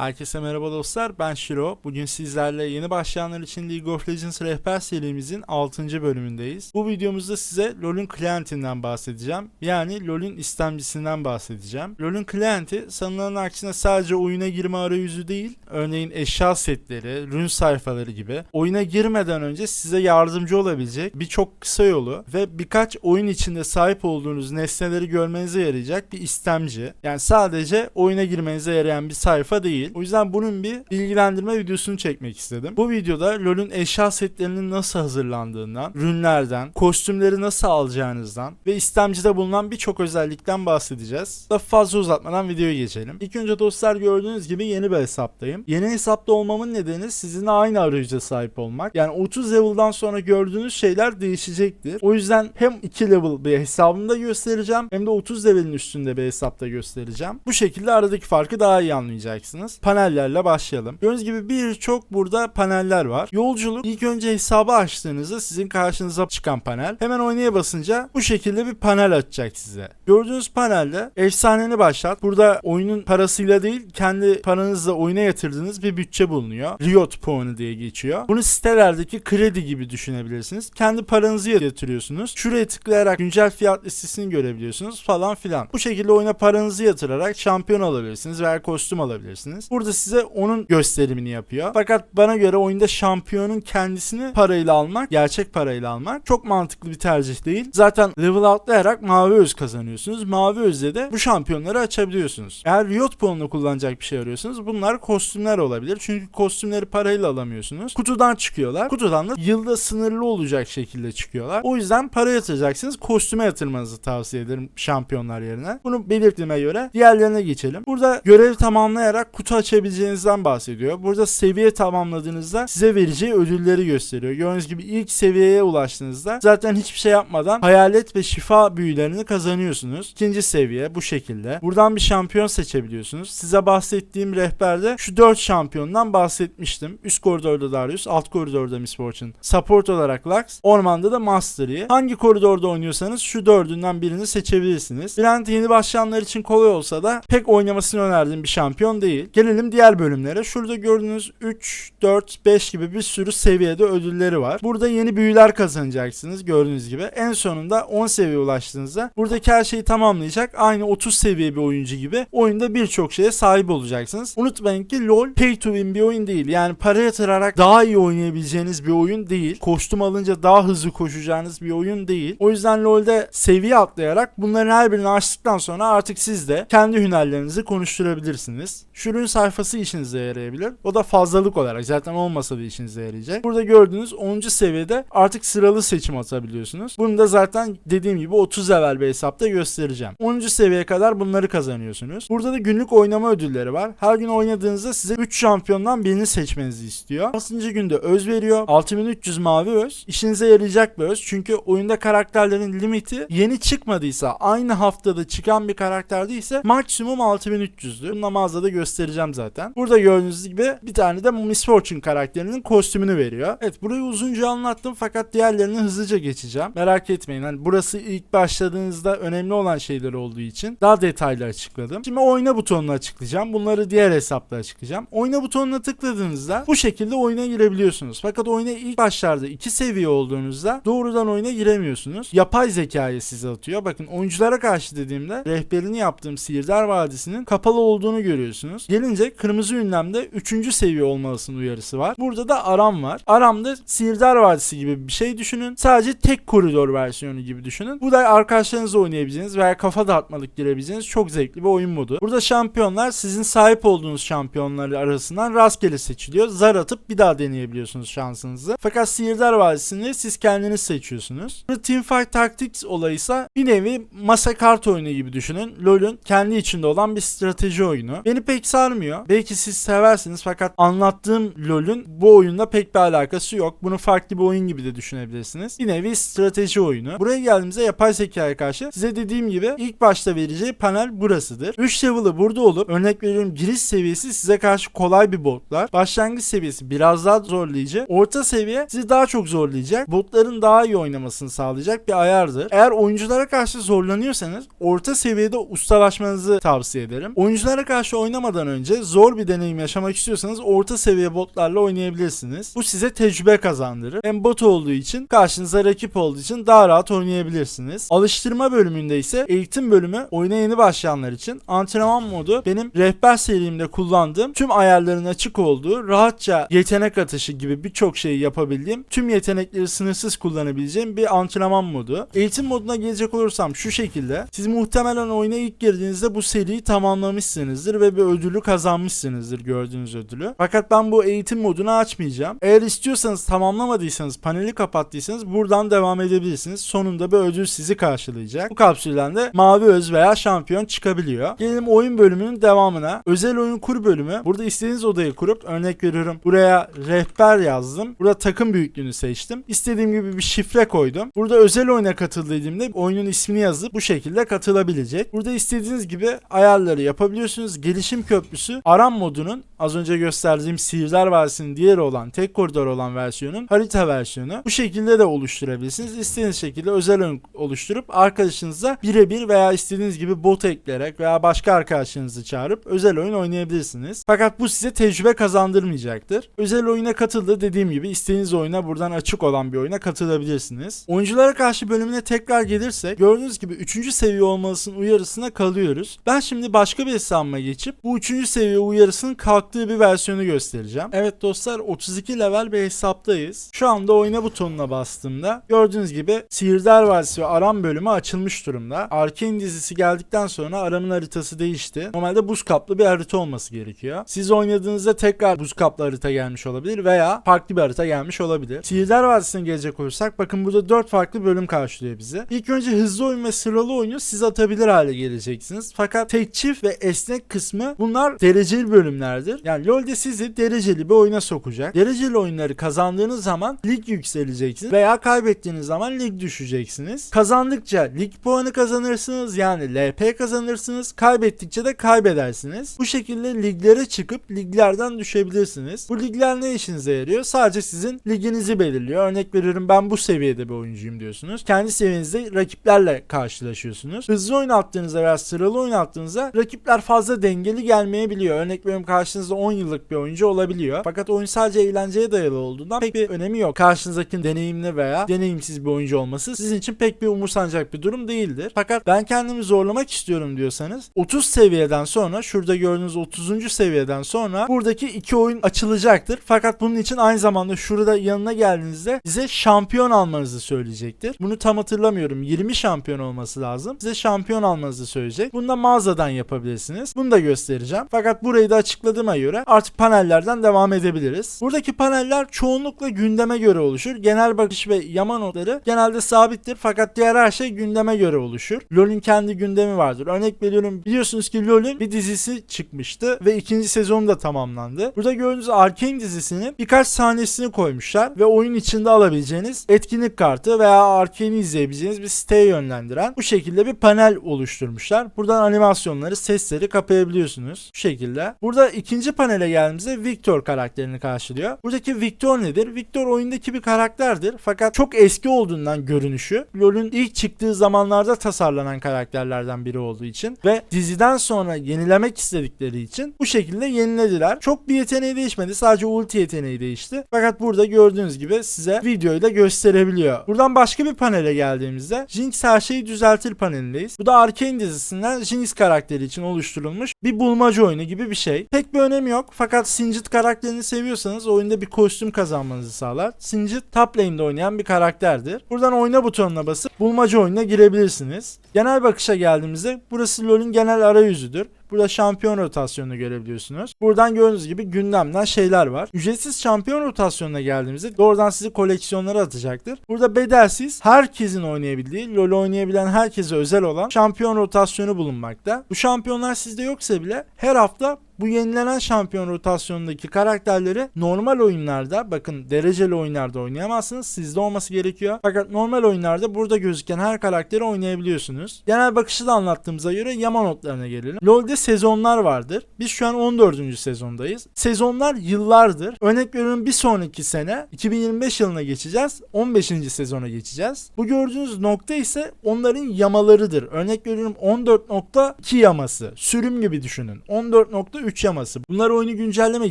Herkese merhaba dostlar ben Shiro. Bugün sizlerle yeni başlayanlar için League of Legends rehber serimizin 6. bölümündeyiz. Bu videomuzda size LoL'ün client'inden bahsedeceğim. Yani LoL'ün istemcisinden bahsedeceğim. LoL'ün client'i sanılanın aksine sadece oyuna girme arayüzü değil, örneğin eşya setleri, rün sayfaları gibi oyuna girmeden önce size yardımcı olabilecek birçok kısa yolu ve birkaç oyun içinde sahip olduğunuz nesneleri görmenize yarayacak bir istemci. Yani sadece oyuna girmenize yarayan bir sayfa değil. O yüzden bunun bir bilgilendirme videosunu çekmek istedim. Bu videoda LoL'ün eşya setlerinin nasıl hazırlandığından, rünlerden, kostümleri nasıl alacağınızdan ve istemcide bulunan birçok özellikten bahsedeceğiz. Da fazla uzatmadan videoya geçelim. İlk önce dostlar gördüğünüz gibi yeni bir hesaptayım. Yeni hesapta olmamın nedeni sizinle aynı arayüze sahip olmak. Yani 30 level'dan sonra gördüğünüz şeyler değişecektir. O yüzden hem 2 level bir hesabımda göstereceğim hem de 30 level'in üstünde bir hesapta göstereceğim. Bu şekilde aradaki farkı daha iyi anlayacaksınız. Panellerle başlayalım. Gördüğünüz gibi birçok burada paneller var. Yolculuk ilk önce hesabı açtığınızda sizin karşınıza çıkan panel. Hemen oynaya basınca bu şekilde bir panel açacak size. Gördüğünüz panelde efsaneni başlat. Burada oyunun parasıyla değil kendi paranızla oyuna yatırdığınız bir bütçe bulunuyor. Riot puanı diye geçiyor. Bunu sitelerdeki kredi gibi düşünebilirsiniz. Kendi paranızı yatırıyorsunuz. Şuraya tıklayarak güncel fiyat listesini görebiliyorsunuz falan filan. Bu şekilde oyuna paranızı yatırarak şampiyon alabilirsiniz veya kostüm alabilirsiniz. Burada size onun gösterimini yapıyor. Fakat bana göre oyunda şampiyonun kendisini parayla almak, gerçek parayla almak çok mantıklı bir tercih değil. Zaten level atlayarak mavi öz kazanıyorsunuz. Mavi özle de bu şampiyonları açabiliyorsunuz. Eğer Riot puanını kullanacak bir şey arıyorsanız bunlar kostümler olabilir. Çünkü kostümleri parayla alamıyorsunuz. Kutudan çıkıyorlar. Kutudan da yılda sınırlı olacak şekilde çıkıyorlar. O yüzden para yatıracaksınız. Kostüme yatırmanızı tavsiye ederim şampiyonlar yerine. Bunu belirttiğime göre diğerlerine geçelim. Burada görev tamamlayarak kutu açabileceğinizden bahsediyor. Burada seviye tamamladığınızda size vereceği ödülleri gösteriyor. Gördüğünüz gibi ilk seviyeye ulaştığınızda zaten hiçbir şey yapmadan hayalet ve şifa büyülerini kazanıyorsunuz. İkinci seviye bu şekilde. Buradan bir şampiyon seçebiliyorsunuz. Size bahsettiğim rehberde şu 4 şampiyondan bahsetmiştim. Üst koridorda Darius, alt koridorda Miss Fortune, support olarak Lux, ormanda da Master Yi. Hangi koridorda oynuyorsanız şu dördünden birini seçebilirsiniz. Brand yeni başlayanlar için kolay olsa da pek oynamasını önerdiğim bir şampiyon değil. Gelelim diğer bölümlere. Şurada gördüğünüz 3, 4, 5 gibi bir sürü seviyede ödülleri var. Burada yeni büyüler kazanacaksınız gördüğünüz gibi. En sonunda 10 seviye ulaştığınızda buradaki her şeyi tamamlayacak aynı 30 seviye bir oyuncu gibi oyunda birçok şeye sahip olacaksınız. Unutmayın ki LoL pay to win bir oyun değil. Yani para yatırarak daha iyi oynayabileceğiniz bir oyun değil. Kostüm alınca daha hızlı koşacağınız bir oyun değil. O yüzden LoL'de seviye atlayarak bunların her birini açtıktan sonra artık siz de kendi hünerlerinizi konuşturabilirsiniz. Şu ürün sayfası işinize yarayabilir. O da fazlalık olarak zaten olmasa da işinize yarayacak. Burada gördüğünüz 10. seviyede artık sıralı seçim atabiliyorsunuz. Bunu da zaten dediğim gibi 30 level bir hesapta göstereceğim. 10. seviyeye kadar bunları kazanıyorsunuz. Burada da günlük oynama ödülleri var. Her gün oynadığınızda size 3 şampiyondan birini seçmenizi istiyor. 6. günde öz veriyor. 6300 mavi öz. İşinize yarayacak bir öz. Çünkü oyunda karakterlerin limiti yeni çıkmadıysa aynı haftada çıkan bir karakter değilse maksimum 6300'dü. Bunu da mağazada göstereceğim zaten. Burada gördüğünüz gibi bir tane de Miss Fortune karakterinin kostümünü veriyor. Evet burayı uzunca anlattım fakat diğerlerini hızlıca geçeceğim. Merak etmeyin. Hani burası ilk başladığınızda önemli olan şeyler olduğu için daha detaylı açıkladım. Şimdi oyna butonunu açıklayacağım. Bunları diğer hesapta açıklayacağım. Oyna butonuna tıkladığınızda bu şekilde oyuna girebiliyorsunuz. Fakat oyuna ilk başlarda iki seviye olduğunuzda doğrudan oyuna giremiyorsunuz. Yapay zekayı size atıyor. Bakın oyunculara karşı dediğimde rehberini yaptığım Sihirdar Vadisi'nin kapalı olduğunu görüyorsunuz. Gelince kırmızı ünlemde 3. seviye olmalısın uyarısı var. Burada da Aram var. Aram'da Sihirdar Vadisi gibi bir şey düşünün. Sadece tek koridor versiyonu gibi düşünün. Bu da arkadaşlarınızla oynayabileceğiniz veya kafa dağıtmalık girebileceğiniz çok zevkli bir oyun modu. Burada şampiyonlar sizin sahip olduğunuz şampiyonlar arasından rastgele seçiliyor. Zar atıp bir daha deneyebiliyorsunuz şansınızı. Fakat Sihirdar Vadisi'ni siz kendiniz seçiyorsunuz. Burada Teamfight Tactics olayı ise bir nevi masa kart oyunu gibi düşünün. LoL'ün kendi içinde olan bir strateji oyunu. Beni pek sarmıyor. Belki siz seversiniz fakat anlattığım LoL'ün bu oyunda pek bir alakası yok. Bunu farklı bir oyun gibi de düşünebilirsiniz. Bir nevi strateji oyunu. Buraya geldiğimizde yapay zekaya karşı size dediğim gibi ilk başta vereceği panel burasıdır. 3 level'ı burada olup örnek veriyorum giriş seviyesi size karşı kolay bir botlar. Başlangıç seviyesi biraz daha zorlayıcı. Orta seviye sizi daha çok zorlayacak. Botların daha iyi oynamasını sağlayacak bir ayardır. Eğer oyunculara karşı zorlanıyorsanız orta seviyede ustalaşmanızı tavsiye ederim. Oyunculara karşı oynamadan önce önce zor bir deneyim yaşamak istiyorsanız orta seviye botlarla oynayabilirsiniz. Bu size tecrübe kazandırır. Hem bot olduğu için karşınıza rakip olduğu için daha rahat oynayabilirsiniz. Alıştırma bölümünde ise eğitim bölümü oyuna yeni başlayanlar için antrenman modu benim rehber serimde kullandığım tüm ayarların açık olduğu rahatça yetenek atışı gibi birçok şeyi yapabildiğim tüm yetenekleri sınırsız kullanabileceğim bir antrenman modu. Eğitim moduna gelecek olursam şu şekilde siz muhtemelen oyuna ilk girdiğinizde bu seriyi tamamlamışsınızdır ve bir ödülü kazanmışsınızdır gördüğünüz ödülü. Fakat ben bu eğitim modunu açmayacağım. Eğer istiyorsanız tamamlamadıysanız paneli kapattıysanız buradan devam edebilirsiniz. Sonunda bir ödül sizi karşılayacak. Bu kapsülden de mavi öz veya şampiyon çıkabiliyor. Gelelim oyun bölümünün devamına. Özel oyun kur bölümü. Burada istediğiniz odayı kurup örnek veriyorum. Buraya rehber yazdım. Burada takım büyüklüğünü seçtim. İstediğim gibi bir şifre koydum. Burada özel oyuna katıl dediğimde oyunun ismini yazıp bu şekilde katılabilecek. Burada istediğiniz gibi ayarları yapabiliyorsunuz. Gelişim köprüsü aram modunun az önce gösterdiğim Sihirler Vadisi'nin diğeri olan tek koridor olan versiyonun harita versiyonu. Bu şekilde de oluşturabilirsiniz. İstediğiniz şekilde özel oyun oluşturup arkadaşınıza birebir veya istediğiniz gibi bot ekleyerek veya başka arkadaşlarınızı çağırıp özel oyun oynayabilirsiniz. Fakat bu size tecrübe kazandırmayacaktır. Özel oyuna katıldı dediğim gibi istediğiniz oyuna buradan açık olan bir oyuna katılabilirsiniz. Oyunculara karşı bölümüne tekrar gelirsek gördüğünüz gibi 3. seviye olmalısının uyarısına kalıyoruz. Ben şimdi başka bir hesabıma geçip bu 3. seviye uyarısının kalktığı bir versiyonu göstereceğim. Evet dostlar 32 level bir hesaptayız. Şu anda oyna butonuna bastığımda gördüğünüz gibi Sihirdar Vadisi ve Aram bölümü açılmış durumda. Arkane dizisi geldikten sonra Aram'ın haritası değişti. Normalde buz kaplı bir harita olması gerekiyor. Siz oynadığınızda tekrar buz kaplı harita gelmiş olabilir veya farklı bir harita gelmiş olabilir. Sihirdar Vadisi'ne gelecek olursak bakın burada 4 farklı bölüm karşılıyor bizi. İlk önce hızlı oyun ve sıralı oyunu siz atabilir hale geleceksiniz. Fakat tek çift ve esnek kısmı bunlar dereceli bölümlerdir. Yani LoL'de sizi dereceli bir oyuna sokacak. Dereceli oyunları kazandığınız zaman lig yükseleceksiniz veya kaybettiğiniz zaman lig düşeceksiniz. Kazandıkça lig puanı kazanırsınız yani LP kazanırsınız. Kaybettikçe de kaybedersiniz. Bu şekilde liglere çıkıp liglerden düşebilirsiniz. Bu ligler ne işinize yarıyor? Sadece sizin liginizi belirliyor. Örnek veriyorum ben bu seviyede bir oyuncuyum diyorsunuz. Kendi seviyenizde rakiplerle karşılaşıyorsunuz. Hızlı oyun attığınızda veya sıralı oyun attığınızda rakipler fazla dengeli gelmeyebiliyor. Örnek veriyorum karşınızda 10 yıllık bir oyuncu olabiliyor. Fakat oyun sadece eğlenceye dayalı olduğundan pek bir önemi yok. Karşınızdaki deneyimli veya deneyimsiz bir oyuncu olması sizin için pek bir umursanacak bir durum değildir. Fakat ben kendimi zorlamak istiyorum diyorsanız 30 seviyeden sonra şurada gördüğünüz 30. seviyeden sonra buradaki iki oyun açılacaktır. Fakat bunun için aynı zamanda şurada yanına geldiğinizde size şampiyon almanızı söyleyecektir. Bunu tam hatırlamıyorum. 20 şampiyon olması lazım. Size şampiyon almanızı söyleyecek. Bunu da mağazadan yapabilirsiniz. Bunu da göstereceğim. Fakat burayı da açıkladığıma göre artık panellerden devam edebiliriz. Buradaki paneller çoğunlukla gündeme göre oluşur. Genel bakış ve yama notları genelde sabittir fakat diğer her şey gündeme göre oluşur. LoL'ün kendi gündemi vardır. Örnek veriyorum biliyorsunuz ki LoL'ün bir dizisi çıkmıştı ve ikinci sezonu da tamamlandı. Burada gördüğünüz Arkane dizisinin birkaç sahnesini koymuşlar ve oyun içinde alabileceğiniz etkinlik kartı veya Arkane'i izleyebileceğiniz bir siteye yönlendiren bu şekilde bir panel oluşturmuşlar. Buradan animasyonları, sesleri kapayabiliyorsunuz. Bu şekilde. Burada ikinci panele geldiğimizde Victor karakterini karşılıyor. Buradaki Victor nedir? Victor oyundaki bir karakterdir. Fakat çok eski olduğundan görünüşü LoL'ün ilk çıktığı zamanlarda tasarlanan karakterlerden biri olduğu için ve diziden sonra yenilemek istedikleri için bu şekilde yenilediler. Çok bir yeteneği değişmedi. Sadece ulti yeteneği değişti. Fakat burada gördüğünüz gibi size videoyu da gösterebiliyor. Buradan başka bir panele geldiğimizde Jinx her şeyi düzeltir panelindeyiz. Bu da Arkane dizisinden Jinx karakteri için oluşturulmuş bir bulmaca oyunu gibi bir şey. Pek bir önemi yok. Fakat Singed karakterini seviyorsanız oyunda bir kostüm kazanmanızı sağlar. Singed top lane'de oynayan bir karakterdir. Buradan oyna butonuna basıp bulmaca oyununa girebilirsiniz. Genel bakışa geldiğimizde burası LoL'ün genel arayüzüdür. Burada şampiyon rotasyonunu görebiliyorsunuz. Buradan gördüğünüz gibi gündemden şeyler var. Ücretsiz şampiyon rotasyonuna geldiğimizde doğrudan sizi koleksiyonlara atacaktır. Burada bedelsiz herkesin oynayabildiği, LoL oynayabilen herkese özel olan şampiyon rotasyonu bulunmakta. Bu şampiyonlar sizde yoksa bile her hafta bu yenilenen şampiyon rotasyonundaki karakterleri normal oyunlarda bakın dereceli oyunlarda oynayamazsınız. Sizde olması gerekiyor. Fakat normal oyunlarda burada gözüken her karakteri oynayabiliyorsunuz. Genel bakışı da anlattığımıza göre yama notlarına gelelim. LoL'de sezonlar vardır. Biz şu an 14. sezondayız. Sezonlar yıllardır. Örnek veriyorum bir sonraki sene 2025 yılına geçeceğiz. 15. sezona geçeceğiz. Bu gördüğünüz nokta ise onların yamalarıdır. Örnek veriyorum 14.2 yaması. Sürüm gibi düşünün. 14.3 3 yaması. Bunlar oyunu güncellemek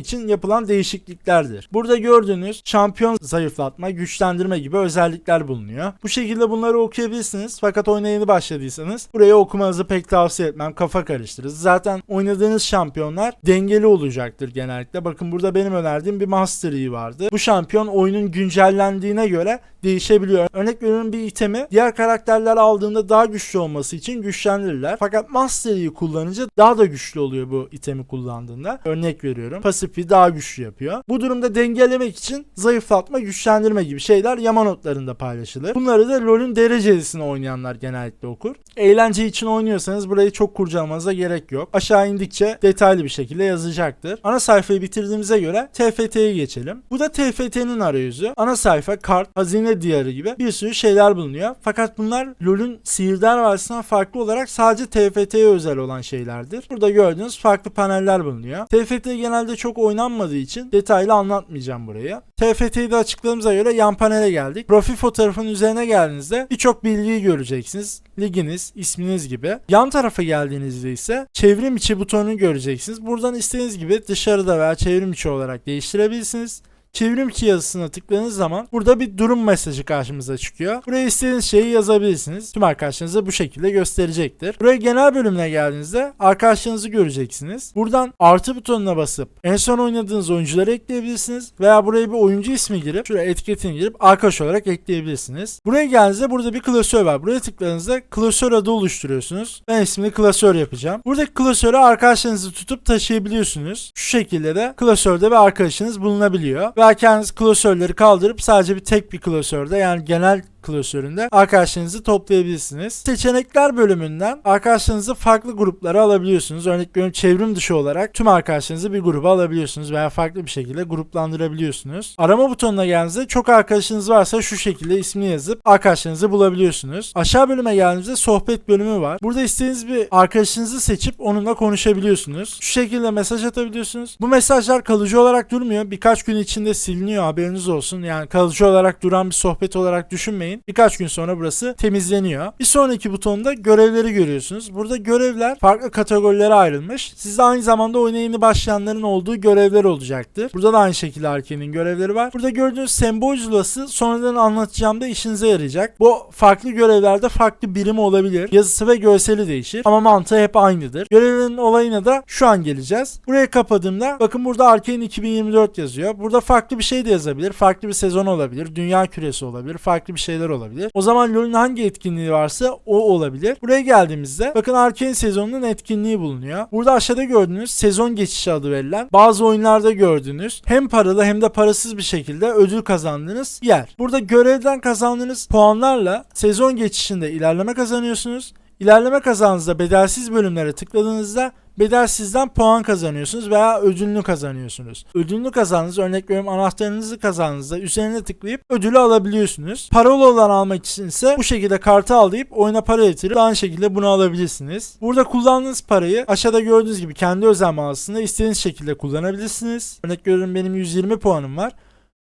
için yapılan değişikliklerdir. Burada gördüğünüz şampiyon zayıflatma, güçlendirme gibi özellikler bulunuyor. Bu şekilde bunları okuyabilirsiniz. Fakat oyuna yeni başladıysanız burayı okumanızı pek tavsiye etmem. Kafa karıştırır. Zaten oynadığınız şampiyonlar dengeli olacaktır genellikle. Bakın burada benim önerdiğim bir Master Yi vardı. Bu şampiyon oyunun güncellendiğine göre değişebiliyor. Örnek veriyorum bir itemi diğer karakterler aldığında daha güçlü olması için güçlendirirler. Fakat Master Yi kullanınca daha da güçlü oluyor bu itemi kullandığında. Örnek veriyorum. Pasifi daha güçlü yapıyor. Bu durumda dengelemek için zayıflatma, güçlendirme gibi şeyler yama notlarında paylaşılır. Bunları da LoL'ün derecesini oynayanlar genellikle okur. Eğlence için oynuyorsanız burayı çok kurcalamanıza gerek yok. Aşağı indikçe detaylı bir şekilde yazacaktır. Ana sayfayı bitirdiğimize göre TFT'ye geçelim. Bu da TFT'nin arayüzü. Ana sayfa, kart, hazine diyarı gibi bir sürü şeyler bulunuyor. Fakat bunlar LoL'ün Sihirdar Vadisi'nden farklı olarak sadece TFT'ye özel olan şeylerdir. Burada gördüğünüz farklı paneller bulunuyor. TFT genelde çok oynanmadığı için detaylı anlatmayacağım burayı. TFT'yi de açıkladığımıza göre yan panele geldik. Profil fotoğrafının üzerine geldiğinizde birçok bilgiyi göreceksiniz. Liginiz, isminiz gibi. Yan tarafa geldiğinizde ise çevrim içi butonunu göreceksiniz. Buradan istediğiniz gibi dışarıda veya çevrim içi olarak değiştirebilirsiniz. Çevrim içi yazısına tıkladığınız zaman burada bir durum mesajı karşımıza çıkıyor. Buraya istediğiniz şeyi yazabilirsiniz. Tüm arkadaşlarınıza bu şekilde gösterecektir. Buraya genel bölümüne geldiğinizde arkadaşlarınızı göreceksiniz. Buradan artı butonuna basıp en son oynadığınız oyuncuları ekleyebilirsiniz. Veya buraya bir oyuncu ismi girip şuraya etiketini girip arkadaş olarak ekleyebilirsiniz. Buraya geldiğinizde burada bir klasör var. Buraya tıkladığınızda klasör adı oluşturuyorsunuz. Ben ismini klasör yapacağım. Buradaki klasörü arkadaşlarınızı tutup taşıyabiliyorsunuz. Şu şekilde de klasörde bir arkadaşınız bulunabiliyor. Veya kendiniz klasörleri kaldırıp sadece bir tek bir klasörde yani genel klasöründe arkadaşlarınızı toplayabilirsiniz. Seçenekler bölümünden arkadaşlarınızı farklı gruplara alabiliyorsunuz. Örnek veriyorum çevrim dışı olarak tüm arkadaşlarınızı bir gruba alabiliyorsunuz veya farklı bir şekilde gruplandırabiliyorsunuz. Arama butonuna geldiğinizde çok arkadaşınız varsa şu şekilde ismini yazıp arkadaşlarınızı bulabiliyorsunuz. Aşağı bölüme geldiğinizde sohbet bölümü var. Burada istediğiniz bir arkadaşınızı seçip onunla konuşabiliyorsunuz. Şu şekilde mesaj atabiliyorsunuz. Bu mesajlar kalıcı olarak durmuyor. Birkaç gün içinde siliniyor haberiniz olsun. Yani kalıcı olarak duran bir sohbet olarak düşünmeyin. Birkaç gün sonra burası temizleniyor. Bir sonraki butonda görevleri görüyorsunuz. Burada görevler farklı kategorilere ayrılmış. Sizde aynı zamanda oyuna yeni başlayanların olduğu görevler olacaktır. Burada da aynı şekilde Arkane'in görevleri var. Burada gördüğünüz sembol zulası sonradan anlatacağımda işinize yarayacak. Bu farklı görevlerde farklı birim olabilir. Yazısı ve görseli değişir ama mantığı hep aynıdır. Görevlerin olayına da şu an geleceğiz. Buraya kapadığımda bakın burada Arkane 2024 yazıyor. Burada farklı bir şey de yazabilir. Farklı bir sezon olabilir. Dünya küresi olabilir. Farklı bir şeyler olabilir. O zaman LoL'ün hangi etkinliği varsa o olabilir. Buraya geldiğimizde bakın Arkane sezonunun etkinliği bulunuyor. Burada aşağıda gördüğünüz sezon geçişi adı verilen bazı oyunlarda gördüğünüz hem paralı hem de parasız bir şekilde ödül kazandığınız yer. Burada görevden kazandığınız puanlarla sezon geçişinde ilerleme kazanıyorsunuz. İlerleme kazandığınızda bedelsiz bölümlere tıkladığınızda bedelsizden puan kazanıyorsunuz veya ödülünü kazanıyorsunuz. Ödülünü kazandığınız örnek veriyorum anahtarınızı kazandığınızda üzerine tıklayıp ödülü alabiliyorsunuz. Paralı olan almak için ise bu şekilde kartı allayıp oyuna para yatırıp aynı şekilde bunu alabilirsiniz. Burada kullandığınız parayı aşağıda gördüğünüz gibi kendi özel mağazasında istediğiniz şekilde kullanabilirsiniz. Örnek veriyorum benim 120 puanım var.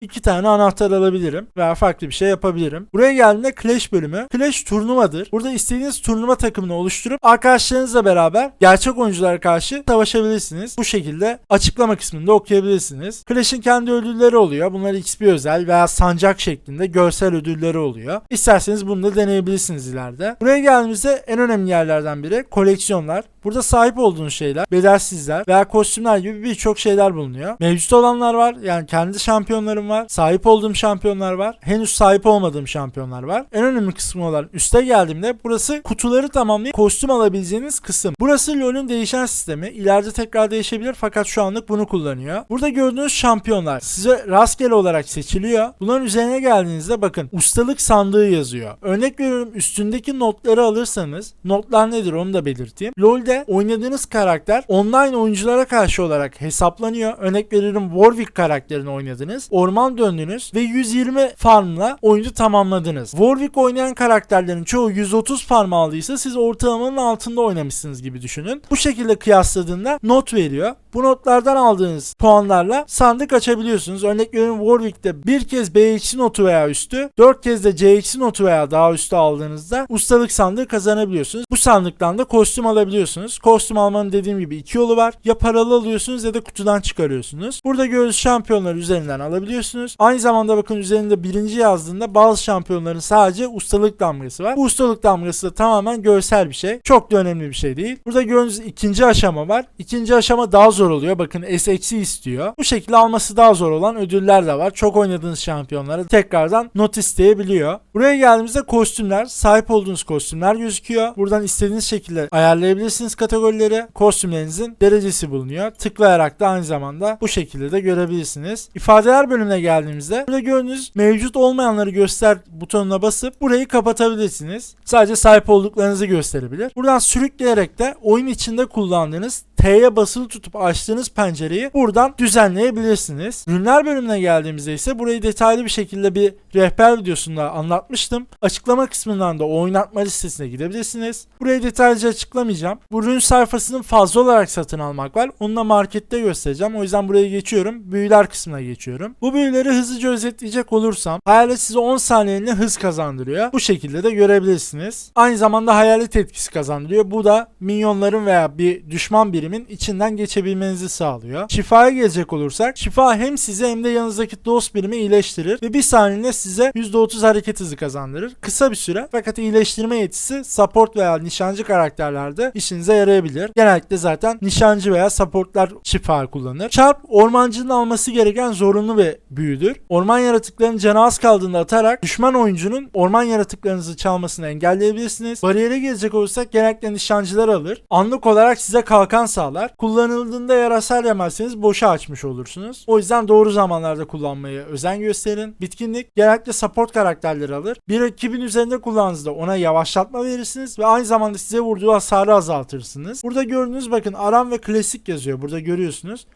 İki tane anahtar alabilirim veya farklı bir şey yapabilirim. Buraya geldiğinde Clash bölümü. Clash turnuvadır. Burada istediğiniz turnuva takımını oluşturup arkadaşlarınızla beraber gerçek oyunculara karşı savaşabilirsiniz. Bu şekilde açıklama kısmında okuyabilirsiniz. Clash'in kendi ödülleri oluyor. Bunlar XP özel veya sancak şeklinde görsel ödülleri oluyor. İsterseniz bunu da deneyebilirsiniz ileride. Buraya geldiğimizde en önemli yerlerden biri koleksiyonlar. Burada sahip olduğunuz şeyler, bedelsizler veya kostümler gibi birçok şeyler bulunuyor. Mevcut olanlar var. Yani kendi şampiyonlarım var. Sahip olduğum şampiyonlar var. Henüz sahip olmadığım şampiyonlar var. En önemli kısmı olan üste geldiğimde burası kutuları tamamlayıp kostüm alabileceğiniz kısım. Burası LoL'ün değişen sistemi. İleride tekrar değişebilir fakat şu anlık bunu kullanıyor. Burada gördüğünüz şampiyonlar size rastgele olarak seçiliyor. Bunların üzerine geldiğinizde bakın ustalık sandığı yazıyor. Örnek veriyorum üstündeki notları alırsanız notlar nedir onu da belirteyim. LoL'de oynadığınız karakter online oyunculara karşı olarak hesaplanıyor. Örnek veriyorum Warwick karakterini oynadınız. Orman döndünüz ve 120 farmla oyunu tamamladınız. Warwick oynayan karakterlerin çoğu 130 farm aldıysa siz ortalamanın altında oynamışsınız gibi düşünün. Bu şekilde kıyasladığında not veriyor. Bu notlardan aldığınız puanlarla sandık açabiliyorsunuz. Örnek veriyorum Warwick'te bir kez B2 notu veya üstü, 4 kez de C2 notu veya daha üstü aldığınızda ustalık sandığı kazanabiliyorsunuz. Bu sandıktan da kostüm alabiliyorsunuz. Kostüm almanın dediğim gibi iki yolu var. Ya paralı alıyorsunuz ya da kutudan çıkarıyorsunuz. Burada gördüğünüz şampiyonları üzerinden alabiliyorsunuz. Aynı zamanda bakın üzerinde birinci yazdığında bazı şampiyonların sadece ustalık damgası var. Bu ustalık damgası da tamamen görsel bir şey. Çok da önemli bir şey değil. Burada gördüğünüz ikinci aşama var. İkinci aşama daha zor oluyor. Bakın S eksi istiyor. Bu şekilde alması daha zor olan ödüller de var. Çok oynadığınız şampiyonlara tekrardan not isteyebiliyor. Buraya geldiğimizde kostümler, sahip olduğunuz kostümler gözüküyor. Buradan istediğiniz şekilde ayarlayabilirsiniz kategorileri. Kostümlerinizin derecesi bulunuyor. Tıklayarak da aynı zamanda bu şekilde de görebilirsiniz. İfadeler bölümüne geldiğimizde burada gördüğünüz mevcut olmayanları göster butonuna basıp burayı kapatabilirsiniz. Sadece sahip olduklarınızı gösterebilir. Buradan sürükleyerek de oyun içinde kullandığınız T'ye basılı tutup açtığınız pencereyi buradan düzenleyebilirsiniz. Ürünler bölümüne geldiğimizde ise burayı detaylı bir şekilde bir rehber videosunda anlatmıştım. Açıklama kısmından da oynatma listesine gidebilirsiniz. Burayı detaylıca açıklamayacağım. Bu ürün sayfasının fazla olarak satın almak var. Onu da markette göstereceğim. O yüzden buraya geçiyorum. Büyüler kısmına geçiyorum. Bu büyüleri hızlıca özetleyecek olursam hayalet size 10 saniyeliğine hız kazandırıyor. Bu şekilde de görebilirsiniz. Aynı zamanda hayalet etkisi kazandırıyor. Bu da minyonların veya bir düşman birimin içinden geçebilmenizi sağlıyor. Şifaya gelecek olursak şifa hem size hem de yanınızdaki dost birimi iyileştirir ve bir saniyede size %30 hareket hızı kazandırır. Kısa bir süre fakat iyileştirme yetisi support veya nişancı karakterlerde işinize yarayabilir. Genellikle zaten nişancı veya supportlar şifa kullanır. Çarp ormancının alması gereken zorunlu bir büyüdür. Orman yaratıklarının canı az kaldığında atarak düşman oyuncunun orman yaratıklarınızı çalmasını engelleyebilirsiniz. Bariyere gelecek olursak genellikle nişancılar alır. Anlık olarak size kalkan sağlar. Kullanıldığında hasar yemezseniz boşa açmış olursunuz. O yüzden doğru zamanlarda kullanmaya özen gösterin. Bitkinlik genellikle support karakterleri alır. Bir rakibin üzerinde kullandığınızda ona yavaşlatma verirsiniz ve aynı zamanda size vurduğu hasarı azaltırsınız. Burada gördüğünüz bakın aram ve klasik yazıyor. Burada görüyorsunuz.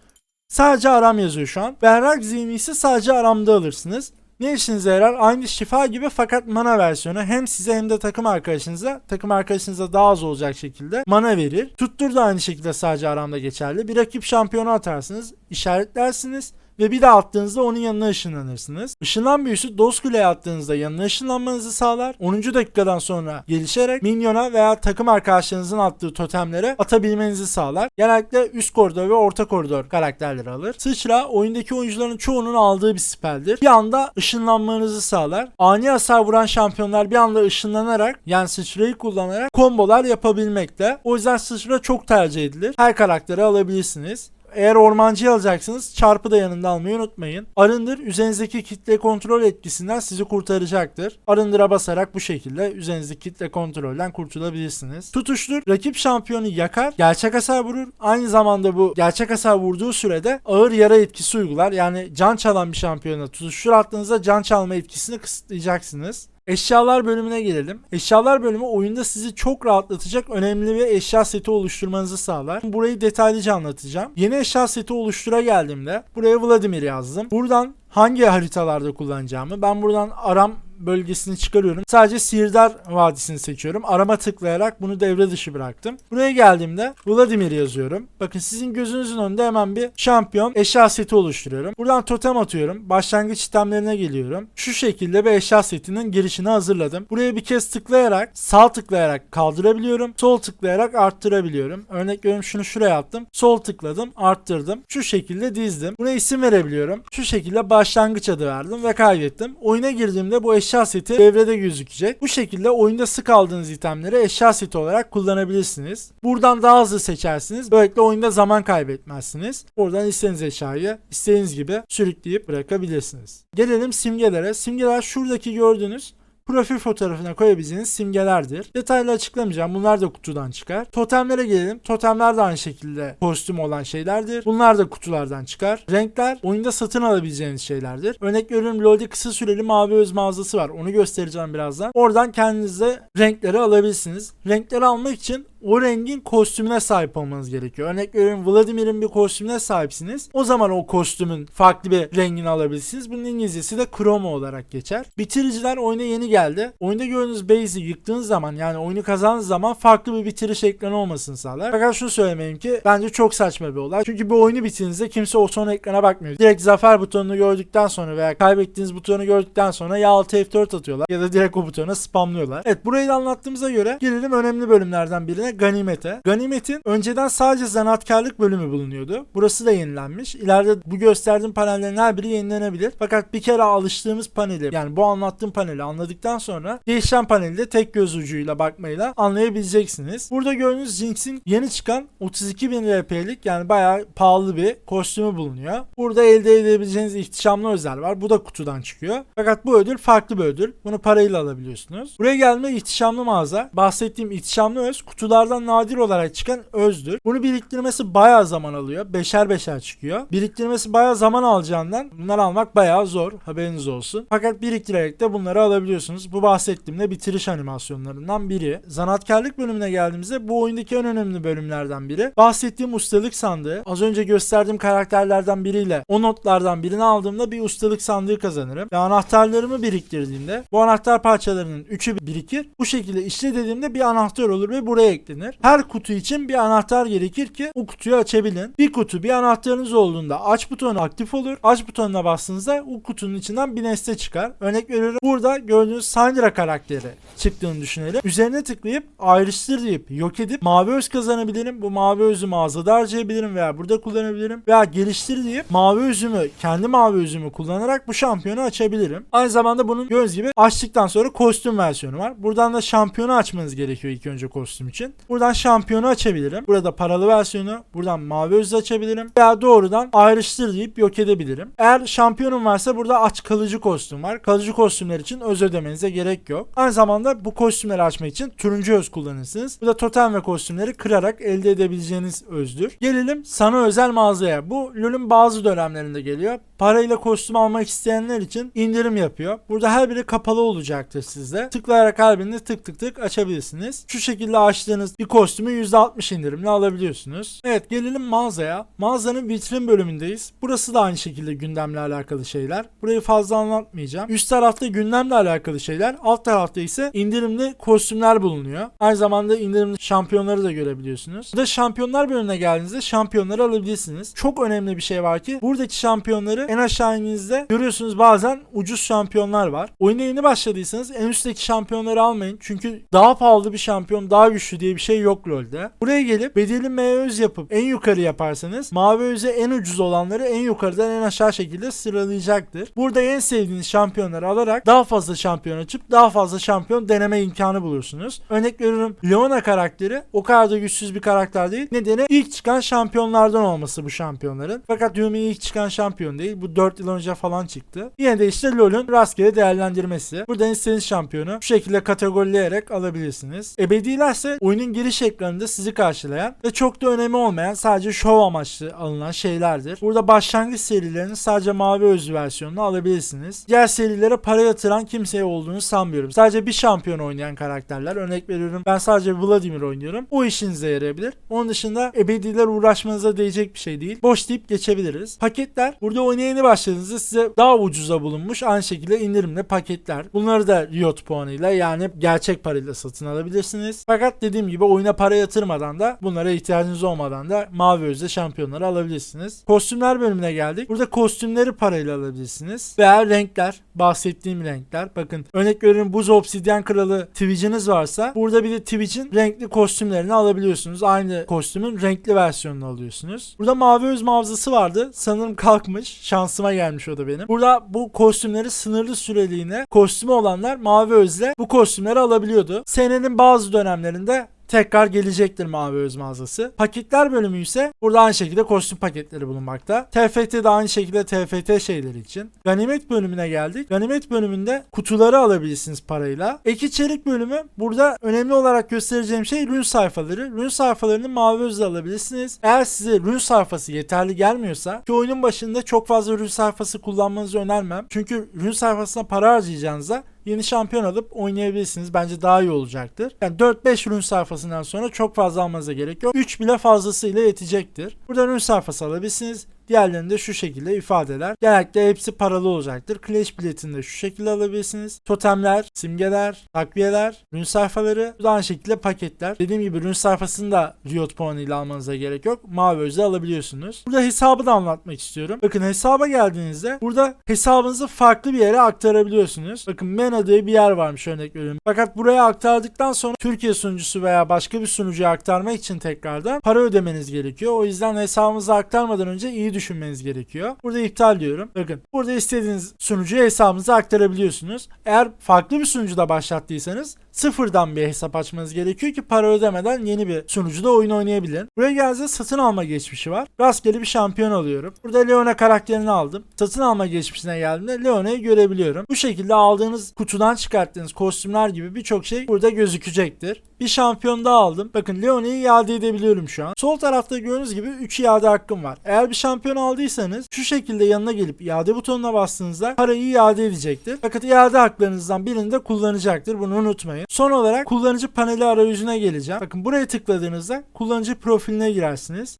Sadece aram yazıyor şu an. Berrak zihni ise sadece aramda alırsınız. Ne işinize yarar? Aynı şifa gibi fakat mana versiyonu hem size hem de takım arkadaşınıza takım arkadaşınıza daha az olacak şekilde mana verir. Tuttur da aynı şekilde sadece aramda geçerli. Bir rakip şampiyonu atarsınız, işaretlersiniz ve bir daha attığınızda onun yanına ışınlanırsınız. Işınlan büyüsü Dost Kule'ye attığınızda yanına ışınlanmanızı sağlar. 10. dakikadan sonra gelişerek minyona veya takım arkadaşlarınızın attığı totemlere atabilmenizi sağlar. Genellikle üst koridor ve orta koridor karakterleri alır. Sıçra oyundaki oyuncuların çoğunun aldığı bir speldir. Bir anda ışınlanmanızı sağlar. Ani hasar vuran şampiyonlar bir anda ışınlanarak yani sıçrayı kullanarak kombolar yapabilmekte. O yüzden sıçra çok tercih edilir. Her karakteri alabilirsiniz. Eğer ormancı alacaksınız çarpı da yanında almayı unutmayın. Arındır üzerinizdeki kitle kontrol etkisinden sizi kurtaracaktır. Arındıra basarak bu şekilde üzerinizdeki kitle kontrolden kurtulabilirsiniz. Tutuştur rakip şampiyonu yakar, gerçek hasar vurur. Aynı zamanda bu gerçek hasar vurduğu sürede ağır yara etkisi uygular. Yani can çalan bir şampiyona tutuştur attığınızda can çalma etkisini kısıtlayacaksınız. Eşyalar bölümüne gelelim. Eşyalar bölümü oyunda sizi çok rahatlatacak önemli bir eşya seti oluşturmanızı sağlar. Burayı detaylıca anlatacağım. Yeni eşya seti oluştura geldiğimde buraya Vladimir yazdım. Buradan hangi haritalarda kullanacağımı ben buradan aram bölgesini çıkarıyorum. Sadece Sihirdar Vadisi'ni seçiyorum. Arama tıklayarak bunu devre dışı bıraktım. Buraya geldiğimde Vladimir yazıyorum. Bakın sizin gözünüzün önünde hemen bir şampiyon eşya seti oluşturuyorum. Buradan totem atıyorum. Başlangıç itemlerine geliyorum. Şu şekilde bir eşya setinin girişini hazırladım. Buraya bir kez tıklayarak sağ tıklayarak kaldırabiliyorum. Sol tıklayarak arttırabiliyorum. Örnek veriyorum şunu şuraya attım. Sol tıkladım arttırdım. Şu şekilde dizdim. Buna isim verebiliyorum. Şu şekilde başlangıç adı verdim ve kaydettim. Oyuna girdiğimde bu eşya seti devrede gözükecek. Bu şekilde oyunda sık aldığınız itemleri eşya seti olarak kullanabilirsiniz. Buradan daha hızlı seçersiniz. Böylelikle oyunda zaman kaybetmezsiniz. Buradan istediğiniz eşyayı istediğiniz gibi sürükleyip bırakabilirsiniz. Gelelim simgelere. Simgeler şuradaki gördüğünüz profil fotoğrafına koyabileceğiniz simgelerdir. Detaylı açıklamayacağım. Bunlar da kutudan çıkar. Totemlere gelelim. Totemler de aynı şekilde kostüm olan şeylerdir. Bunlar da kutulardan çıkar. Renkler oyunda satın alabileceğiniz şeylerdir. Örnek veriyorum LoL'de kısa süreli mavi öz mağazası var. Onu göstereceğim birazdan. Oradan kendinize renkleri alabilirsiniz. Renkleri almak için o rengin kostümüne sahip olmanız gerekiyor. Örnek veriyorum Vladimir'in bir kostümüne sahipsiniz. O zaman o kostümün farklı bir rengini alabilirsiniz. Bunun İngilizcesi de chroma olarak geçer. Bitiriciler oyuna yeni geldi. Oyunda gördüğünüz base'i yıktığınız zaman yani oyunu kazandığınız zaman farklı bir bitiriş ekranı olmasını sağlar. Fakat şunu söylemeyeyim ki bence çok saçma bir olay. Çünkü bu oyunu bitirdiğinizde kimse o son ekrana bakmıyor. Direkt zafer butonunu gördükten sonra veya kaybettiğiniz butonu gördükten sonra ya 6 F4 atıyorlar ya da direkt o butona spamlıyorlar. Evet burayı da anlattığımıza göre gelelim önemli bölümlerden birine ganimete. Ganimetin önceden sadece zanaatkarlık bölümü bulunuyordu. Burası da yenilenmiş. İleride bu gösterdiğim panellerin her biri yenilenebilir. Fakat bir kere alıştığımız paneli yani bu anlattığım paneli anladıktan sonra değişen paneli de tek göz ucuyla bakmayla anlayabileceksiniz. Burada gördüğünüz Jinx'in yeni çıkan 32.000 RP'lik yani bayağı pahalı bir kostümü bulunuyor. Burada elde edebileceğiniz ihtişamlı özel var. Bu da kutudan çıkıyor. Fakat bu ödül farklı bir ödül. Bunu parayla alabiliyorsunuz. Buraya geldiğinde ihtişamlı mağaza. Bahsettiğim ihtişamlı öz kutulardan nadir olarak çıkan özdür. Bunu biriktirmesi bayağı zaman alıyor. Beşer beşer çıkıyor. Biriktirmesi bayağı zaman alacağından bunları almak bayağı zor. Haberiniz olsun. Fakat biriktirerek de bunları alabiliyorsunuz. Bu bahsettiğimde bitiriş animasyonlarından biri. Zanaatkarlık bölümüne geldiğimizde bu oyundaki en önemli bölümlerden biri. Bahsettiğim ustalık sandığı. Az önce gösterdiğim karakterlerden biriyle o notlardan birini aldığımda bir ustalık sandığı kazanırım. Ve anahtarlarımı biriktirdiğimde bu anahtar parçalarının üçü birikir. Bu şekilde işle dediğimde bir anahtar olur ve buraya eklenir. Her kutu için bir anahtar gerekir ki o kutuyu açabilin. Bir kutu bir anahtarınız olduğunda aç butonu aktif olur. Aç butonuna bastığınızda o kutunun içinden bir nesne çıkar. Örnek veriyorum burada gördüğünüz Syndra karakteri çıktığını düşünelim. Üzerine tıklayıp ayrıştır deyip yok edip mavi öz kazanabilirim. Bu mavi özü mağazada harcayabilirim veya burada kullanabilirim. Veya geliştir deyip mavi özümü kendi mavi özümü kullanarak bu şampiyonu açabilirim. Aynı zamanda bunun göz gibi açtıktan sonra kostüm versiyonu var. Buradan da şampiyonu açmanız gerekiyor ilk önce kostüm için. Buradan şampiyonu açabilirim. Burada paralı versiyonu. Buradan mavi özü açabilirim. Veya doğrudan ayrıştır deyip yok edebilirim. Eğer şampiyonum varsa burada aç kalıcı kostüm var. Kalıcı kostümler için öz ödemenize gerek yok. Aynı zamanda bu kostümleri açmak için turuncu öz kullanırsınız. Bu da totem ve kostümleri kırarak elde edebileceğiniz özdür. Gelelim sana özel mağazaya. Bu LoL'ün bazı dönemlerinde geliyor. Parayla kostüm almak isteyenler için indirim yapıyor. Burada her biri kapalı olacaktır sizde. Tıklayarak her birini tık tık tık açabilirsiniz. Şu şekilde açtığınız bir kostümü %60 indirimle alabiliyorsunuz. Evet gelelim mağazaya. Mağazanın vitrin bölümündeyiz. Burası da aynı şekilde gündemle alakalı şeyler. Burayı fazla anlatmayacağım. Üst tarafta gündemle alakalı şeyler. Alt tarafta ise indirimli kostümler bulunuyor. Aynı zamanda indirimli şampiyonları da görebiliyorsunuz. Burada şampiyonlar bölümüne geldiğinizde şampiyonları alabilirsiniz. Çok önemli bir şey var ki buradaki şampiyonları en aşağı indiğinizde görüyorsunuz bazen ucuz şampiyonlar var. Oyuna yeni başladıysanız en üstteki şampiyonları almayın. Çünkü daha pahalı bir şampiyon daha güçlü diye bir şey yok LoL'de. Buraya gelip bedeli M öz yapıp en yukarı yaparsanız mavi öze en ucuz olanları en yukarıdan en aşağı şekilde sıralayacaktır. Burada en sevdiğiniz şampiyonları alarak daha fazla şampiyon açıp daha fazla şampiyon deneme imkanı bulursunuz. Örnek veriyorum Leona karakteri o kadar da güçsüz bir karakter değil. Nedeni ilk çıkan şampiyonlardan olması bu şampiyonların. Fakat Yumi ilk çıkan şampiyon değil. Bu 4 yıl önce falan çıktı. Yine de işte LoL'ün rastgele değerlendirmesi. Buradan istediğiniz şampiyonu şu şekilde kategorileyerek alabilirsiniz. Ebedilerse oyunun giriş ekranında sizi karşılayan ve çok da önemi olmayan sadece şov amaçlı alınan şeylerdir. Burada başlangıç serilerinin sadece mavi özlü versiyonunu alabilirsiniz. Diğer serilere para yatıran kimseye olduğunu sanmıyorum. Sadece bir şampiyon oynayan karakterler. Örnek veriyorum ben sadece Vladimir oynuyorum. O işinize yarayabilir. Onun dışında ebediler uğraşmanıza değecek bir şey değil. Boş deyip geçebiliriz. Paketler burada yeni başladığınızda size daha ucuza bulunmuş aynı şekilde indirimli paketler. Bunları da Riot puanıyla yani gerçek parayla satın alabilirsiniz. Fakat dediğim gibi oyuna para yatırmadan da bunlara ihtiyacınız olmadan da mavi özde şampiyonları alabilirsiniz. Kostümler bölümüne geldik. Burada kostümleri parayla alabilirsiniz. Veya renkler. Bahsettiğim renkler. Bakın örnek veriyorum buz obsidyen kralı Twitch'iniz varsa burada bir de Twitch'in renkli kostümlerini alabiliyorsunuz. Aynı kostümün renkli versiyonunu alıyorsunuz. Burada mavi öz mavzası vardı. Sanırım kalkmış. Şansıma gelmiş o da benim. Burada bu kostümleri sınırlı süreliğine kostümü olanlar mavi özle bu kostümleri alabiliyordu. Senenin bazı dönemlerinde tekrar gelecektir Mavi Öz mağazası. Paketler bölümü ise burada aynı şekilde kostüm paketleri bulunmakta. TFT de aynı şekilde TFT şeyleri için. Ganimet bölümüne geldik. Ganimet bölümünde kutuları alabilirsiniz parayla. Ek içerik bölümü burada önemli olarak göstereceğim şey rün sayfaları. Rün sayfalarını Mavi Öz'le alabilirsiniz. Eğer size rün sayfası yeterli gelmiyorsa ki oyunun başında çok fazla rün sayfası kullanmanızı önermem. Çünkü rün sayfasına para harcayacağınıza yeni şampiyon alıp oynayabilirsiniz. Bence daha iyi olacaktır. Yani 4-5 ürün sayfasından sonra çok fazla almanıza gerek yok. 3 bile fazlasıyla yetecektir. Burada ürün sayfası alabilirsiniz. Diğerlerini de şu şekilde ifadeler. Genellikle hepsi paralı olacaktır. Clash biletini de şu şekilde alabilirsiniz. Totemler, simgeler, takviyeler, ürün sayfaları, bu aynı şekilde paketler. Dediğim gibi ürün sayfasını da Riot puanı ile almanıza gerek yok. Mavi özde alabiliyorsunuz. Burada hesabı da anlatmak istiyorum. Bakın hesaba geldiğinizde burada hesabınızı farklı bir yere aktarabiliyorsunuz. Bakın MENA diye bir yer varmış örnek veriyorum. Fakat buraya aktardıktan sonra Türkiye sunucusu veya başka bir sunucuya aktarmak için tekrardan para ödemeniz gerekiyor. O yüzden hesabınızı aktarmadan önce iyi düşünmeniz gerekiyor. Burada iptal diyorum. Bakın burada istediğiniz sunucuya hesabınızı aktarabiliyorsunuz. Eğer farklı bir sunucuda başlattıysanız sıfırdan bir hesap açmanız gerekiyor ki para ödemeden yeni bir sunucuda oyun oynayabilin. Buraya geldiğinizde satın alma geçmişi var. Rastgele bir şampiyon alıyorum. Burada Leona karakterini aldım. Satın alma geçmişine geldiğimde Leona'yı görebiliyorum. Bu şekilde aldığınız kutudan çıkarttığınız kostümler gibi birçok şey burada gözükecektir. Bir şampiyon daha aldım. Bakın Leona'yı iade edebiliyorum şu an. Sol tarafta gördüğünüz gibi 3 iade hakkım var. Eğer bir şampiyon aldıysanız şu şekilde yanına gelip iade butonuna bastığınızda parayı iade edecektir. Fakat iade haklarınızdan birini de kullanacaktır. Bunu unutmayın. Son olarak kullanıcı paneli arayüzüne geleceğim. Bakın buraya tıkladığınızda kullanıcı profiline girersiniz.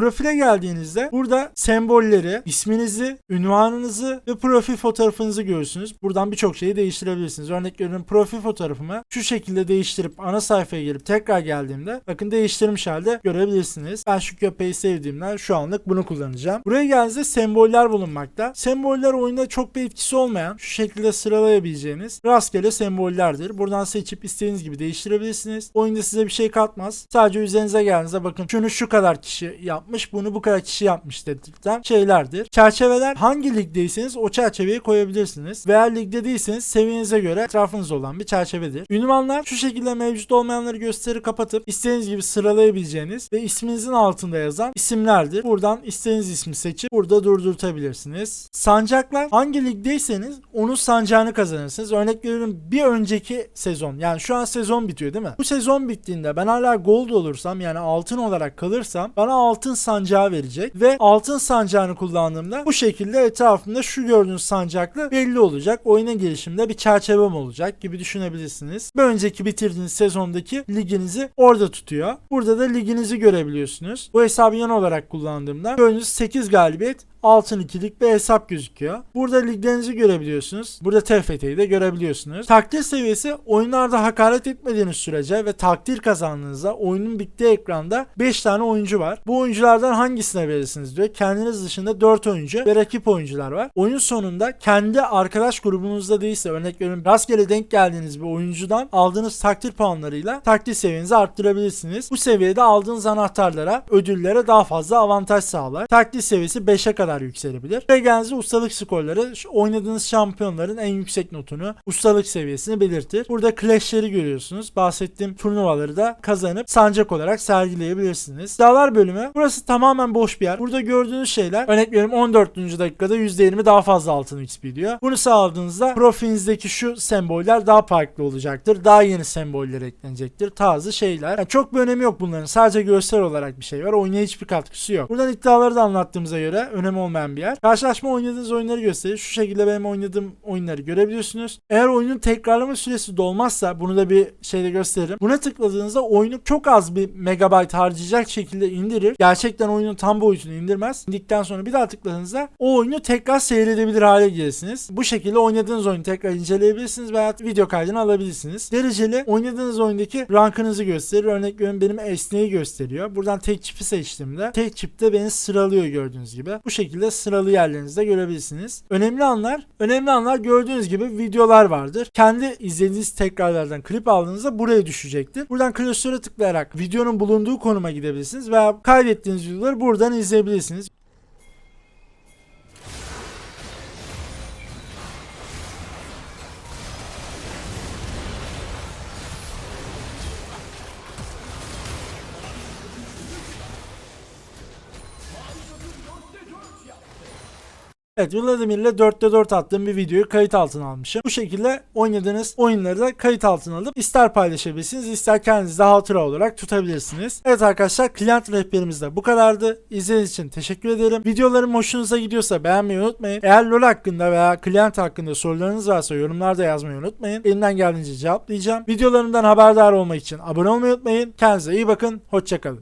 Profile geldiğinizde burada sembolleri, isminizi, ünvanınızı ve profil fotoğrafınızı görürsünüz. Buradan birçok şeyi değiştirebilirsiniz. Örnek veriyorum profil fotoğrafımı şu şekilde değiştirip ana sayfaya gelip tekrar geldiğimde bakın değiştirmiş halde görebilirsiniz. Ben şu köpeği sevdiğimden şu anlık bunu kullanacağım. Buraya geldiğinizde semboller bulunmakta. Semboller oyunda çok bir etkisi olmayan şu şekilde sıralayabileceğiniz rastgele sembollerdir. Buradan seçip istediğiniz gibi değiştirebilirsiniz. Oyunda size bir şey katmaz. Sadece üzerinize geldiğinizde bakın şunu şu kadar kişi yapmış bunu bu kadar kişi yapmış dedikten şeylerdir. Çerçeveler hangi ligdeyseniz o çerçeveyi koyabilirsiniz. Veya ligde değilseniz seviyenize göre etrafınızda olan bir çerçevedir. Ünvanlar şu şekilde mevcut olmayanları gösteri kapatıp istediğiniz gibi sıralayabileceğiniz ve isminizin altında yazan isimlerdir. Buradan istediğiniz ismi seçip burada durdurtabilirsiniz. Sancaklar hangi ligdeyseniz onun sancağını kazanırsınız. Örnek veriyorum bir önceki sezon yani şu an sezon bitiyor değil mi? Bu sezon bittiğinde ben hala gold olursam yani altın olarak kalırsam bana altın sancağı verecek ve altın sancağını kullandığımda bu şekilde etrafımda şu gördüğünüz sancaklı belli olacak. Oyuna girişimde bir çerçevem olacak gibi düşünebilirsiniz. Bir önceki bitirdiğiniz sezondaki liginizi orada tutuyor. Burada da liginizi görebiliyorsunuz. Bu hesabı yan olarak kullandığımda gördüğünüz 8 galibiyet altın ikilik bir hesap gözüküyor. Burada liglerinizi görebiliyorsunuz. Burada TFT'yi de görebiliyorsunuz. Takdir seviyesi oyunlarda hakaret etmediğiniz sürece ve takdir kazandığınızda oyunun bittiği ekranda 5 tane oyuncu var. Bu oyunculardan hangisine verirsiniz diyor. Kendiniz dışında 4 oyuncu ve rakip oyuncular var. Oyun sonunda kendi arkadaş grubunuzda değilse örnek veriyorum rastgele denk geldiğiniz bir oyuncudan aldığınız takdir puanlarıyla takdir seviyenizi arttırabilirsiniz. Bu seviyede aldığınız anahtarlara, ödüllere daha fazla avantaj sağlar. Takdir seviyesi 5'e kadar yükselebilir. Ve genelde ustalık skorları oynadığınız şampiyonların en yüksek notunu, ustalık seviyesini belirtir. Burada clash'leri görüyorsunuz. Bahsettiğim turnuvaları da kazanıp sancak olarak sergileyebilirsiniz. Dağlar bölümü. Burası tamamen boş bir yer. Burada gördüğünüz şeyler örnek veriyorum 14. dakikada %20 daha fazla altın XP diyor. Bunu sağladığınızda profilinizdeki şu semboller daha farklı olacaktır. Daha yeni semboller eklenecektir. Tarzı şeyler. Yani çok bir önemi yok bunların. Sadece görsel olarak bir şey var. Oyuna hiçbir katkısı yok. Buradan iddiaları da anlattığımıza göre önemi olmayan bir yer. Karşılaşma oynadığınız oyunları gösterir. Şu şekilde benim oynadığım oyunları görebiliyorsunuz. Eğer oyunun tekrarlama süresi dolmazsa bunu da bir şeyde gösteririm. Buna tıkladığınızda oyunu çok az bir megabayt harcayacak şekilde indirir. Gerçekten oyunun tam boyutunu indirmez. İndikten sonra bir daha tıkladığınızda o oyunu tekrar seyredebilir hale gelirsiniz. Bu şekilde oynadığınız oyunu tekrar inceleyebilirsiniz veya video kaydını alabilirsiniz. Dereceli oynadığınız oyundaki rankınızı gösterir. Örnek veriyorum benim esneği gösteriyor. Buradan tek çipi seçtiğimde tek çipte beni sıralıyor gördüğünüz gibi. Bu şekilde sıralı yerlerinizde görebilirsiniz. Önemli anlar, önemli anlar gördüğünüz gibi videolar vardır. Kendi izlediğiniz tekrarlardan klip aldığınızda buraya düşecektir. Buradan klasöre tıklayarak videonun bulunduğu konuma gidebilirsiniz veya kaydettiğiniz videoları buradan izleyebilirsiniz. Evet Vladimir'le 4'te 4 attığım bir videoyu kayıt altına almışım. Bu şekilde oynadığınız oyunları da kayıt altına alıp ister paylaşabilirsiniz ister kendinizde hatıra olarak tutabilirsiniz. Evet arkadaşlar klient rehberimiz de bu kadardı. İzlediğiniz için teşekkür ederim. Videolarım hoşunuza gidiyorsa beğenmeyi unutmayın. Eğer LoL hakkında veya klient hakkında sorularınız varsa yorumlarda yazmayı unutmayın. Elimden geldiğince cevaplayacağım. Videolarımdan haberdar olmak için abone olmayı unutmayın. Kendinize iyi bakın. Hoşçakalın.